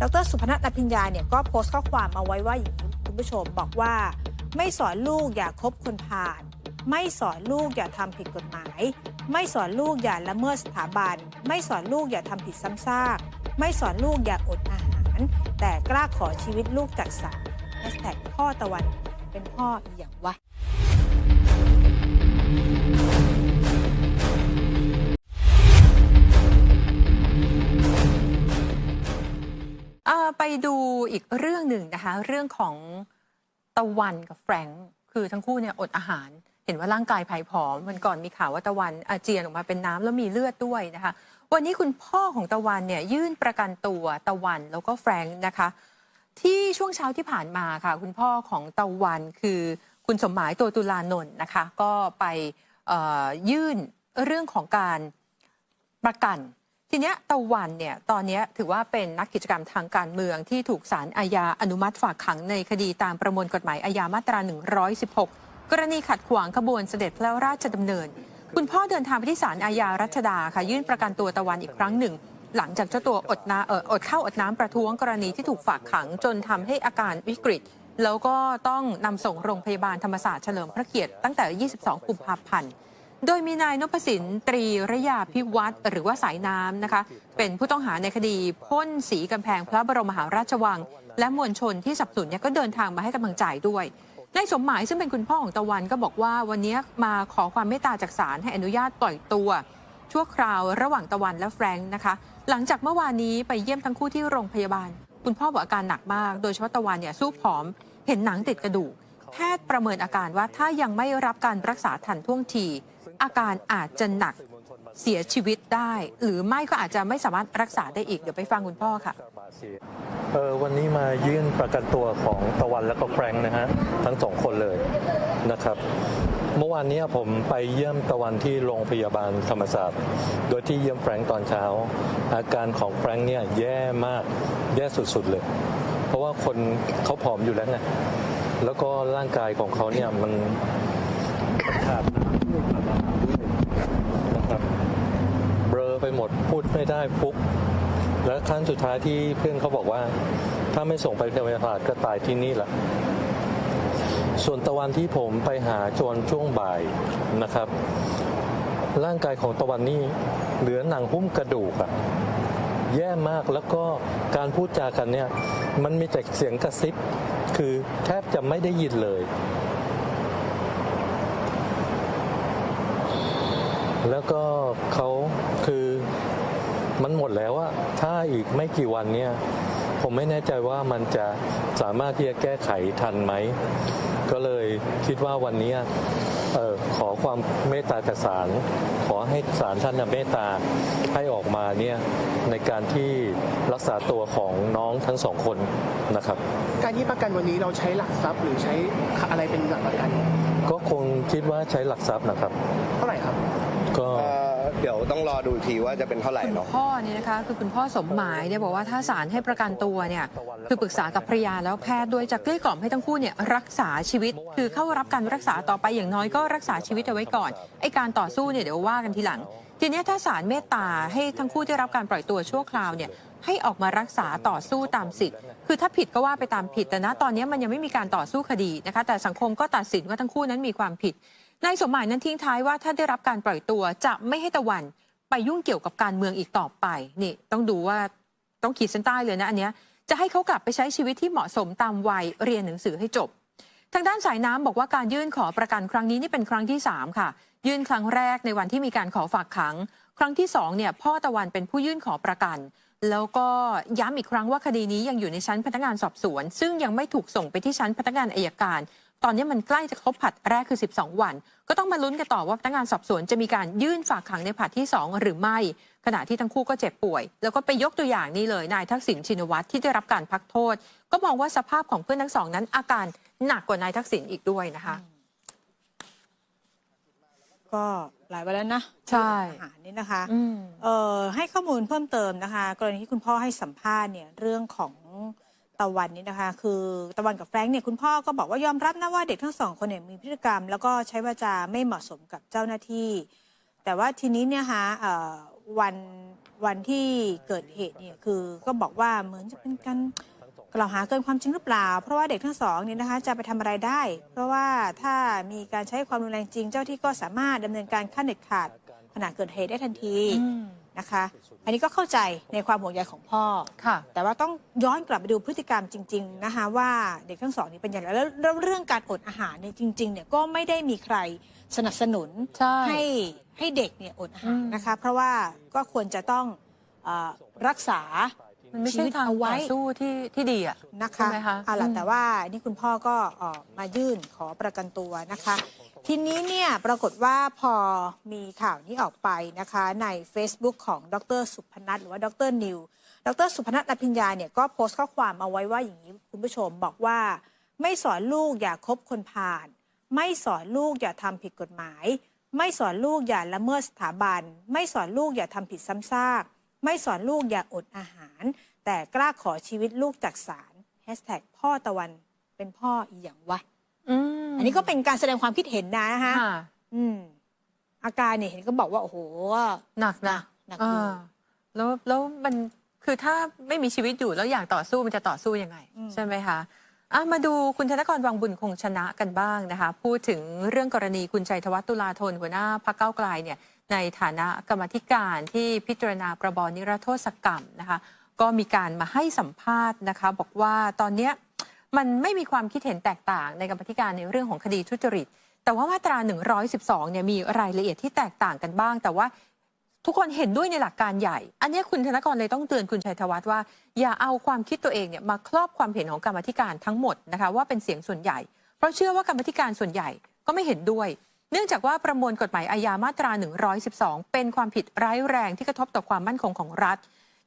ดรสุพนัทอภิญญาเนี่ยก็โพสต์ข้อความเอาไว้ว่าอย่างนี้คุณผู้ชมบอกว่า ไม่สอนลูกอย่าคบคนผ่าน ไม่สอนลูกอย่าทำผิดกฎหมาย ไม่สอนลูกอย่าละเมิดสถาบัน ไม่สอนลูกอย่าทำผิดซ้ำซากไม่สอนลูกอย่าอดอาหาร แต่กล้าขอชีวิตลูกจากสารแฮชแท็กพ่อตะวันเป็นพ่ออีอย่างวะ ดูอีกเรื่องหนึ่งนะคะ เรื่องของตะวันกับแฟรงค์คือทั้งคู่เนี่ยอดอาหาร เห็นว่าร่างกายผายผอมวันก่อนมีข่าวว่าตะวันอาเจียนออกมาเป็นน้ำแล้วมีเลือดด้วยนะคะ วันนี้คุณพ่อของตะวันเนี่ยยื่นประกันตัวตะวันแล้วก็แฟรงค์นะคะ ที่ช่วงเช้าที่ผ่านมาค่ะ คุณพ่อของตะวันคือคุณสมหมายตัวตุลานนท์นะคะ ก็ไปยื่นเรื่องของการประกัน ทีนี้ตะวันเนี่ยตอนนี้ถือว่าเป็นนักกิจกรรมทางการเมืองที่ถูกศาลอาญาอนุมัติฝากขังในคดีตามประมวลกฎหมายอาญามาตรา 116 กรณีขัดขวางขบวนเสด็จพระราชดำเนิน คุณพ่อเดินทางไปที่ศาลอาญารัชดาค่ะยื่นประกันตัวตะวันอีกครั้งหนึ่ง หลังจากเจ้าตัวอดน้ำเอออดข้าวอดน้ำประท้วงกรณีที่ถูกฝากขังจนทำให้อาการวิกฤต แล้วก็ต้องนำส่งโรงพยาบาลธรรมศาสตร์เฉลิมพระเกียรติตั้งแต่ 22 กุมภาพันธ์ โดยมีนายนพสินตรีระยาพิวัตรหรือว่าสายน้ำนะคะ เป็นผู้ต้องหาในคดีพ่นสีกำแพงพระบรมมหาราชวัง และมวลชนที่สับสนเนี่ยก็เดินทางมาให้กำลังใจด้วยนายสมหมายซึ่งเป็นคุณพ่อของตะวันก็บอกว่าวันนี้มาขอความเมตตาจากศาลให้อนุญาตปล่อยตัว ชั่วคราวระหว่างตะวันและแฟรงค์นะคะ หลังจากเมื่อวานนี้ไปเยี่ยมทั้งคู่ที่โรงพยาบาล คุณพ่อบอกอาการหนักมาก โดยเฉพาะตะวันเนี่ยสู้ผอม เห็นหนังติดกระดูกแพทย์ประเมินอาการว่าถ้ายังไม่รับการรักษาทันท่วงที อาการอาจจะหนักเสียชีวิตได้ หรือไม่ก็อาจจะไม่สามารถรักษาได้อีก เดี๋ยวไปฟังคุณพ่อค่ะเออวันนี้มายื่นประกันตัวของตะวันและก็แฟรงค์นะฮะทั้งสองคนเลยนะครับ เมื่อวานนี้ผมไปเยี่ยมตะวันที่โรงพยาบาลธรรมศาสตร์ โดยที่เยี่ยมแฟรงค์ตอนเช้า อาการของแฟรงค์เนี่ยแย่มากแย่สุดๆเลย เพราะว่าคนเขาผอมอยู่แล้วไงแล้วก็ร่างกายของเขาเนี่ยมันขาดนะครับเบลอไป หมดพูดไม่ได้ฟุกและครั้งสุดท้ายที่เพื่อนเขาบอกว่า ถ้าไม่ส่งไปโรงพยาบาลก็ตายที่นี่แหละส่วนตะวันที่ผมไปหาจนช่วงบ่ายนะครับ ร่างกายของตะวันนี่เหลือหนังหุ้มกระดูกอะแย่มากแล้วก็การพูดจากันเนี่ย มันมีแต่เสียงกระซิบ คือแทบจะไม่ได้ยินเลย แล้วก็เขาคือ มันหมดแล้วอะถ้าอีกไม่กี่วันเนี่ยผมไม่แน่ใจว่ามันจะสามารถที่จะแก้ไขทันไหม ก็เลยคิดว่าวันนี้เออขอความเมตตาจากศาลขอให้ศาลท่านน่ะเมตตาให้ออกมาเนี่ยในการที่รักษาตัวของน้องทั้งสองคนนะครับ การยื่นประกันวันนี้เราใช้หลักทรัพย์หรือใช้อะไรเป็นหลักประกัน ก็คงคิดว่าใช้หลักทรัพย์นะครับ เท่าไหร่ครับ ก็เอ่อเดี๋ยว ต้องรอดูอีกทีว่าจะเป็นเท่าไหร่เนาะ พ่อเนี่ยนะคะคือคุณพ่อสมหมายเนี่ยบอกว่าถ้าศาลให้ประกันตัวเนี่ยคือปรึกษากับภรรยาแล้วแพทย์ด้วยจะเกลี้ยกล่อมให้ทั้งคู่เนี่ยรักษาชีวิต คือเข้ารับการรักษาต่อไปอย่างน้อยก็รักษาชีวิตเอาไว้ก่อนไอการต่อสู้เนี่ยเดี๋ยวว่ากันทีหลัง ทีนี้ถ้าศาลเมตตาให้ทั้งคู่ได้รับการปล่อยตัวชั่วคราวเนี่ยให้ออกมารักษาต่อสู้ตามสิทธิ์ คือถ้าผิดก็ว่าไปตามผิด แต่ณตอนนี้มันยังไม่มีการต่อสู้คดีนะคะ แต่สังคมก็ตัดสินว่าทั้งคู่นั้นมีความผิด นายสมหมายนั้นทิ้งท้ายว่าถ้าได้รับการปล่อยตัวจะไม่ให้ตะวันไปยุ่งเกี่ยวกับการเมืองอีกต่อไปนี่ต้องดูว่าต้องขีดเส้นใต้เลยนะอันเนี้ยจะให้เขากลับไปใช้ชีวิตที่เหมาะสมตามวัยเรียนหนังสือให้จบ ทางด้านสายน้ำบอกว่าการยื่นขอประกันครั้งนี้นี่เป็นครั้งที่ 3 ค่ะ ยื่นครั้งแรกในวันที่มีการขอฝากขัง ครั้งที่2เนี่ยพ่อตะวันเป็นผู้ยื่นขอประกัน แล้วก็ย้ำอีกครั้งว่าคดีนี้ยังอยู่ในชั้นพนักงานสอบสวน ซึ่งยังไม่ถูกส่งไปที่ชั้นพนักงานอายการ ตอนนี้มันใกล้จะครบผลัดแรกคือ 12 วัน ก็ต้องมาลุ้นกันต่อว่าพนักงานสอบสวนจะมีการยื่นฝากขังในผลัดที่ 2 หรือไม่ ขณะที่ทั้งคู่ก็เจ็บป่วย แล้วก็ไปยกตัวอย่างนี้เลยนายทักษิณชินวัตรที่ได้รับการพักโทษ ก็มองว่าสภาพของเพื่อนทั้งสองนั้น อาการหนักกว่านายทักษิณอีกด้วยนะคะ ก็หลายวันแล้วนะใช่อาหารนี่นะคะอืมเอ่อให้ข้อมูลเพิ่มเติมนะคะ กรณีที่คุณพ่อให้สัมภาษณ์เนี่ยเรื่องของ ตะวันนี่นะคะ คือตะวันกับแฟรงค์เนี่ยคุณพ่อก็บอกว่ายอมรับนะว่าเด็กทั้งสองคนเนี่ยมีพฤติกรรม แล้วก็ใช้วาจาไม่เหมาะสมกับเจ้าหน้าที่ แต่ว่าทีนี้เนี่ยฮะวันวันที่เกิดเหตุเนี่ยคือก็บอกว่าเหมือนจะเป็นการกล่าวหาเกินความจริงหรือเปล่า เพราะว่าเด็กทั้งสองเนี่ยนะคะจะไปทำอะไรได้ เพราะว่าถ้ามีการใช้ความรุนแรงจริง เจ้าที่ก็สามารถดำเนินการขั้นเด็ดขาดขณะเกิดเหตุได้ทันที นะคะ อันนี้ก็เข้าใจในความห่วงใยของพ่อ ค่ะ แต่ว่าต้องย้อนกลับไปดูพฤติกรรมจริง ๆ นะคะว่าเด็กทั้งสองนี่เป็นอย่างไรแล้วแล้วเรื่องการอดอาหารเนี่ยจริงๆเนี่ยก็ไม่ได้มีใครสนับสนุนใช่ให้ให้เด็กเนี่ยอดอาหารอืมนะคะ เพราะว่าก็ควรจะต้องเออรักษา มันไม่ชีใช่วิตทางเอาไว้ ต่อสู้ที่ที่ดีอะนะคะใช่ไหมคะเอาล่ะอืมแต่ว่านี่คุณพ่อก็เอ่อมายื่นขอประกันตัวนะคะ ทีนี้เนี่ยปรากฏว่าพอมีข่าวนี้ออกไปนะคะใน Facebook ของดรสุพนัทหรือว่าดรนิว ดรสุพนัทอภิญญาเนี่ยก็โพสต์ข้อความเอาไว้ว่าอย่างนี้คุณผู้ชมบอกว่า ไม่สอนลูกอย่าคบคนพาลไม่สอนลูกอย่าทำผิดกฎหมาย ไม่สอนลูกอย่าละเมิดสถาบัน ไม่สอนลูกอย่าทำผิดซ้ำซาก ไม่สอนลูกอย่าอดอาหาร แต่กล้าขอชีวิตลูกจากศาลแฮชแท็กพ่อตะวันเป็นพ่ออีหยังวะอืมอันนี้ก็เป็นการแสดงความคิดเห็นนะนะคะค่ะอืมอาการเนี่ยเห็นก็บอกว่าโอ้โหหนักนะหนักอยู่อ่าแล้วแล้วมันคือถ้าไม่มีชีวิตอยู่แล้วอยากต่อสู้มันจะต่อสู้ยังไงอืมใช่ไหมคะอะมาดูคุณธนกรวังบุญคงชนะกันบ้างนะคะ พูดถึงเรื่องกรณีคุณชัยธวัฒน์ตุลาธนหัวหน้าพรรคเก้าวไกลเนี่ย ในฐานะกรรมธิการที่พิจารณาประบอนิรโทษกรรมนะคะก็มีการมาให้สัมภาษณ์นะคะ บอกว่าตอนนี้มันไม่มีความคิดเห็นแตกต่างในกรรมธิการในเรื่องของคดีทุจริต แต่ว่ามาตรา 112เนี่ยมีรายละเอียดที่แตกต่างกันบ้าง แต่ว่าทุกคนเห็นด้วยในหลักการใหญ่ อันนี้คุณธนกรเลยต้องเตือนคุณชัยธวัฒน์ว่า อย่าเอาความคิดตัวเองเนี่ยมาครอบความเห็นของกรรมธิการทั้งหมดนะคะว่าเป็นเสียงส่วนใหญ่ เพราะเชื่อว่ากรรมธิการส่วนใหญ่ก็ไม่เห็นด้วย เนื่องจากว่าประมวลกฎหมายอาญามาตรา 112 เป็นความผิดร้ายแรงที่กระทบต่อความมั่นคงของรัฐ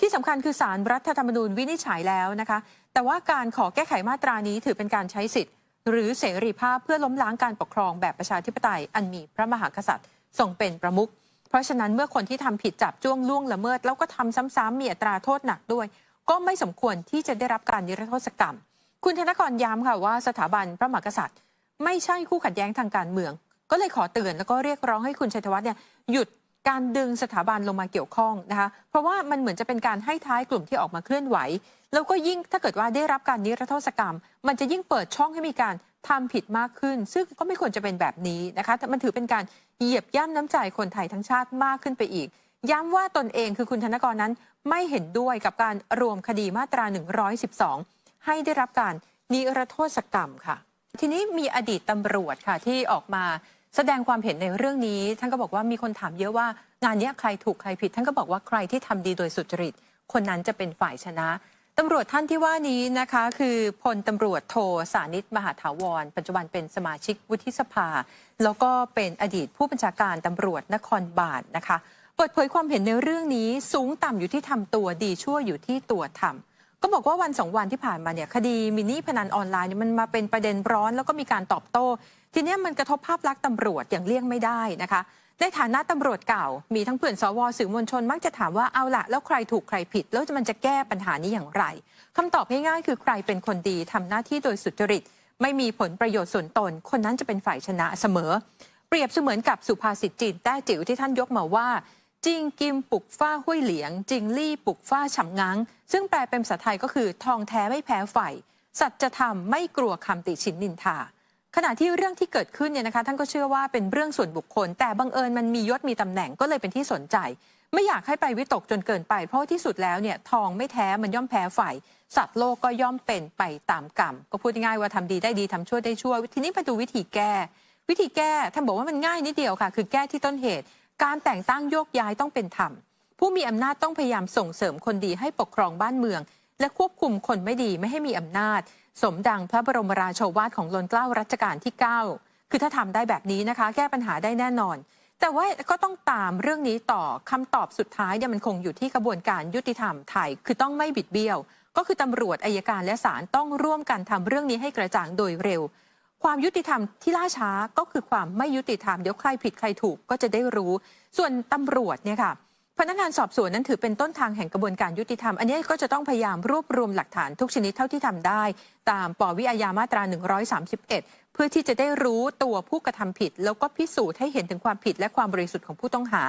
ที่สำคัญคือสารรัฐธรรมนูญวินิจฉัยแล้วนะคะ แต่ว่าการขอแก้ไขมาตรานี้ถือเป็นการใช้สิทธิ์ หรือเสรีภาพเพื่อล้มล้างการปกครองแบบประชาธิปไตยอันมีพระมหากษัตริย์ทรงเป็นประมุขเพราะฉะนั้นเมื่อคนที่ทำผิดจับจ้วงล่วงละเมิด แล้วก็ทำซ้ำๆมีอัตราโทษหนักด้วย ก็ไม่สมควรที่จะได้รับการนิรโทษกรรม คุณธนกรย้ำค่ะว่าสถาบันพระมหากษัตริย์ ไม่ใช่คู่ขัดแย้งทางการเมือง ก็เลยขอเตือนแล้วก็เรียกร้องให้คุณชัยธวัฒน์เนี่ยหยุดการดึงสถาบันลงมาเกี่ยวข้องนะคะ เพราะว่ามันเหมือนจะเป็นการให้ท้ายกลุ่มที่ออกมาเคลื่อนไหว แล้วก็ยิ่งถ้าเกิดว่าได้รับการนิรโทษกรรม มันจะยิ่งเปิดช่องให้มีการทำผิดมากขึ้น ซึ่งก็ไม่ควรจะเป็นแบบนี้นะคะแต่มันถือเป็นการเหยียบย่ำน้ำใจคนไทยทั้งชาติมากขึ้นไปอีก ย้ำว่าตนเองคือคุณธนกรนั้นไม่เห็นด้วยกับการรวมคดีมาตรา 112 ให้ได้รับการนิรโทษกรรมค่ะ ทีนี้มีอดีตตำรวจค่ะที่ออกมา แสดงความเห็นในเรื่องนี้ ท่านก็บอกว่ามีคนถามเยอะว่างานนี้ใครถูกใครผิด ท่านก็บอกว่าใครที่ทำดีโดยสุจริต คนนั้นจะเป็นฝ่ายชนะตำรวจท่านที่ว่านี้นะคะ คือพลตำรวจโทสานิตมหาถาวร ปัจจุบันเป็นสมาชิกวุฒิสภา แล้วก็เป็นอดีตผู้บัญชาการตำรวจนครบาลนะคะ เปิดเผยความเห็นในเรื่องนี้สูงต่ำอยู่ที่ทำตัวดีชั่วอยู่ที่ตัวทำก็บอกว่าวันสองวันที่ผ่านมาเนี่ยคดีมินิพนันออนไลน์เนี่ยมันมาเป็นประเด็นร้อน แล้วก็มีการตอบโต้ ทีนี้มันกระทบภาพลักษณ์ตำรวจอย่างเลี่ยงไม่ได้นะคะ ในฐานะตำรวจเก่า มีทั้งเพื่อนสวสื่อมวลชนมักจะถามว่าเอาละแล้วใครถูกใครผิด แล้วมันจะแก้ปัญหานี้อย่างไรคำตอบง่ายๆ คือใครเป็นคนดีทำหน้าที่โดยสุจริต ไม่มีผลประโยชน์ส่วนตน คนนั้นจะเป็นฝ่ายชนะเสมอ เปรียบเสมือนกับสุภาษิตจีนแต้จิ๋วที่ท่านยกมาว่าจิงกิมปลุกฟ้าห้วยเหลียงจิงลี่ปลุกฟ้าฉำงัง ซึ่งแปลเป็นภาษาไทยก็คือทองแท้ไม่แพ้ไฟสัจธรรมไม่กลัวคำติชินนินทา ขณะที่เรื่องที่เกิดขึ้นเนี่ยนะคะท่านก็เชื่อว่าเป็นเรื่องส่วนบุคคล แต่บังเอิญมันมียศมีตำแหน่งก็เลยเป็นที่สนใจ ไม่อยากให้ไปวิตกจนเกินไป เพราะที่สุดแล้วเนี่ยทองไม่แท้มันย่อมแพ้ไฟสัตว์โลกก็ย่อมเป็นไปตามกรรม ก็พูดง่ายว่าทำดีได้ดีทำชั่วได้ชั่ว ทีนี้มาดูวิธีแก้ วิธีแก้ท่านบอกว่ามันง่ายนิดเดียวค่ะ คือแก้ที่ต้นเหตุ การแต่งตั้งโยกย้ายต้องเป็นธรรมผู้มีอำนาจต้องพยายามส่งเสริมคนดีให้ปกครองบ้านเมือง และควบคุมคนไม่ดีไม่ให้มีอำนาจ สมดังพระบรมราโชวาทของรนเกล้ารัชกาลที่ 9 คือถ้าทำได้แบบนี้นะคะ แก้ปัญหาได้แน่นอน แต่ว่าก็ต้องตามเรื่องนี้ต่อคำตอบสุดท้ายเนี่ยมันคงอยู่ที่กระบวนการยุติธรรมไทย คือต้องไม่บิดเบี้ยว ก็คือตำรวจอายการและศาลต้องร่วมกันทำเรื่องนี้ให้กระจ่างโดยเร็วความยุติธรรมที่ล่าช้าก็คือความไม่ยุติธรรมเดี๋ยวใครผิดใครถูกก็จะได้รู้ ส่วนตำรวจเนี่ยค่ะ พนักงานสอบสวนนั้นถือเป็นต้นทางแห่งกระบวนการยุติธรรม อันนี้ก็จะต้องพยายามรวบรวมหลักฐานทุกชนิดเท่าที่ทำได้ ตามปวิอาญามาตรา 131 เพื่อที่จะได้รู้ตัวผู้กระทำผิด แล้วก็พิสูจน์ให้เห็นถึงความผิดและความบริสุทธิ์ของผู้ต้องหา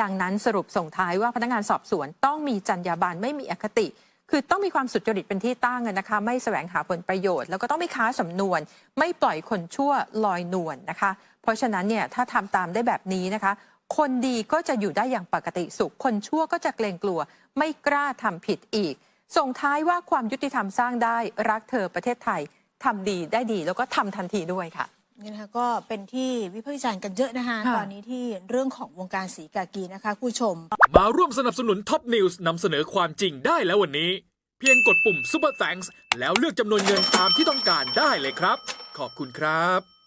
ดังนั้นสรุปส่งท้ายว่าพนักงานสอบสวนต้องมีจรรยาบรรณไม่มีอคติ คือต้องมีความสุจริตเป็นที่ตั้งนะคะ ไม่แสวงหาผลประโยชน์ แล้วก็ต้องไม่ค้าสำนวน ไม่ปล่อยคนชั่วลอยนวลนะคะ เพราะฉะนั้นเนี่ยถ้าทำตามได้แบบนี้นะคะ คนดีก็จะอยู่ได้อย่างปกติสุข คนชั่วก็จะเกรงกลัว ไม่กล้าทำผิดอีก ส่งท้ายว่าความยุติธรรมสร้างได้รักเธอประเทศไทยทำดีได้ดี แล้วก็ทำทันทีด้วยค่ะนี่นะคะก็เป็นที่วิพากษ์วิจารณ์กันเยอะนะคะค่ะตอนนี้ที่เรื่องของวงการสีกากีนะคะคุณผู้ชม มาร่วมสนับสนุนท็อปนิวส์นำเสนอความจริงได้แล้ววันนี้ เพียงกดปุ่ม Super Thanks แล้วเลือกจำนวนเงินตามที่ต้องการได้เลยครับ ขอบคุณครับ